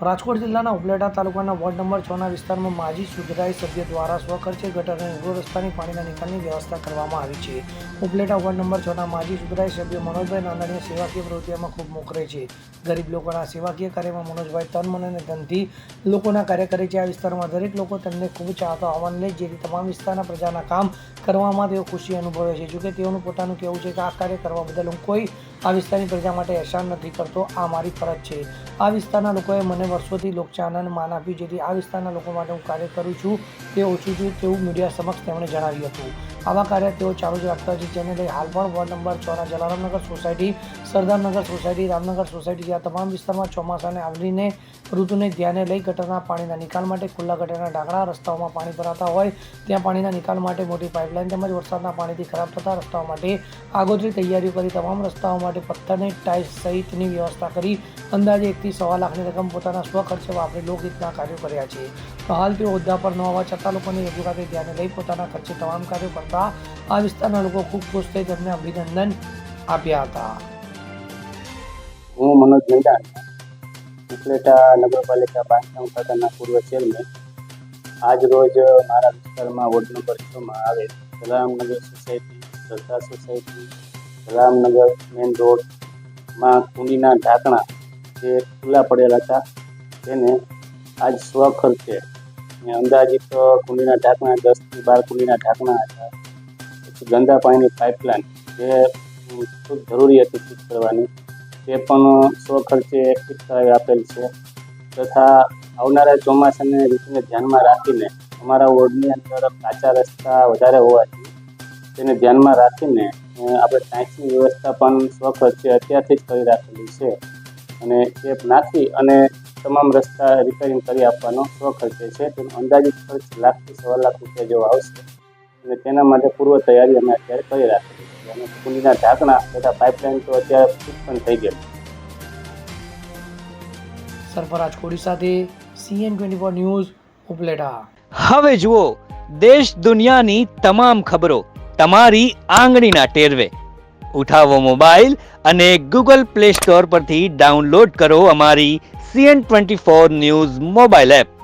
રાજકોટ જિલ્લાના ઉપલેટા તાલુકાના ward number છના વિસ્તારમાં માજી સુધરાઈ સભ્ય દ્વારા સ્વખર્ચે ગટર અને રોડ રસ્તાની પાણીના નિકાલની વ્યવસ્થા કરવામાં આવી છે. ઉપલેટા વોર્ડ નંબર છના માજી સુધરાઈ સભ્ય મનોજભાઈ નાંદાણીએ સેવાકીય પ્રવૃત્તિઓમાં ખૂબ મોખરે છે. ગરીબ લોકોના સેવાકીય કાર્યમાં મનોજભાઈ તન, મન અને ધનથી લોકોના કાર્ય કરે છે. આ વિસ્તારમાં દરેક લોકો તેમને ખૂબ ચાહતા હોવાને જેથી તમામ વિસ્તારના પ્રજાના કામ કરવામાં તેઓ ખુશી અનુભવે છે. જોકે તેઓનું પોતાનું કહેવું છે કે આ કાર્ય કરવા બદલ હું કોઈ આ વિસ્તારની પ્રજા માટે અહેસાન નથી કરતો, આ મારી ફરજ છે. આ વિસ્તારના લોકોએ મને વર્ષોથી લોકચાહનાને માન આપ્યું, જેથી આ વિસ્તારના લોકો માટે હું કાર્ય કરું છું તે ઓછું છું તેવું મીડિયા સમક્ષ તેમણે જણાવ્યું હતું. આવા કાર્ય તેઓ ચાલુ જ રાખતા છે. જેને લઈ હાલ પણ ward number છના Jalaramnagar society, Sardarnagar society, Ramnagar society જેવા તમામ વિસ્તારમાં ચોમાસાને આવરીને ઋતુને ધ્યાને લઈ ગટરના પાણીના નિકાલ માટે ખુલ્લા ગટરના ઢાંકણા રસ્તાઓમાં પાણી ભરાતા હોય, ત્યાં પાણીના નિકાલ માટે મોટી પાઇપલાઇન તેમજ વરસાદના પાણીથી ખરાબ થતા રસ્તાઓ માટે આગોતરી તૈયારીઓ કરી તમામ રસ્તાઓ માટે પથ્થરની ટાઇલ્સ સહિતની વ્યવસ્થા કરી અંદાજે એકથી સવા લાખની રકમ પોતાના સ્વખર્ચે વાપરી લોકહિતના કાર્યો કર્યા છે. તો હાલ તેઓ હોદ્દા પર ન હોવા છતાં લોકોની રજૂઆતે ધ્યાને લઈ પોતાના ખર્ચે તમામ કાર્યો કરતા આ વિસ્તારના લોકો ખૂબ ખુશ થઈ તેમને અભિનંદન આપ્યા હતા હું મનોજ મેદાન ઉપલેટા નગરપાલિકા બાંધકામ ખાતાના પૂર્વ ચેરમેન આજ રોજ મારા વિસ્તારમાં વોર્ડ નંબર છમાં આવેલ Jalaramnagar society Shraddha society Jalaramnagar main રોડમાં કુંડીના ઢાંકણા જે ખુલ્લા પડેલા હતા તેને આજ સ્વખર્ચે અને અંદાજિત કુંડીના ઢાંકણા દસથી બાર કુંડીના ઢાંકણા હતા પછી ગંદા પાણીની પાઇપલાઇન જે ખૂબ જરૂરી હતી ઠીક કરવાની. તે પણ સો ખર્ચે ઠીક કરાવી આપેલ છે. તથા આવનારા ચોમાસાને ઋતુને ધ્યાનમાં રાખીને અમારા વોર્ડની અંદર કાચા રસ્તા વધારે હોવાથી તેને ધ્યાનમાં રાખીને આપણે ટાંકીની વ્યવસ્થા પણ સ્વખર્ચે અત્યારથી જ કરી રાખેલી છે. અને એ નાખી અને તમામ રસ્તા રિપેરિંગ કરી આપવાનો સ્વખર્ચે છે. તેનો અંદાજિત ખર્ચ લાખથી સવા લાખ રૂપિયા જેવો આવશે. અને તેના માટે પૂર્વ તૈયારી અમે અત્યારે કરી રાખી છે અને કુંડીના ઢાંકણા તથા પાઇપલાઇન તો અત્યારે ફિક્સ પણ થઈ ગયેલી. સરફરાજ કોડી સાથે CN twenty four news Upleta. હવે જુઓ દેશ દુનિયાની તમામ ખબરો તમારી આંગળીના ટેરવે. ઉઠાવો મોબાઈલ અને ગૂગલ પ્લે સ્ટોર પરથી ડાઉનલોડ કરો અમારી CN twenty four news mobile app.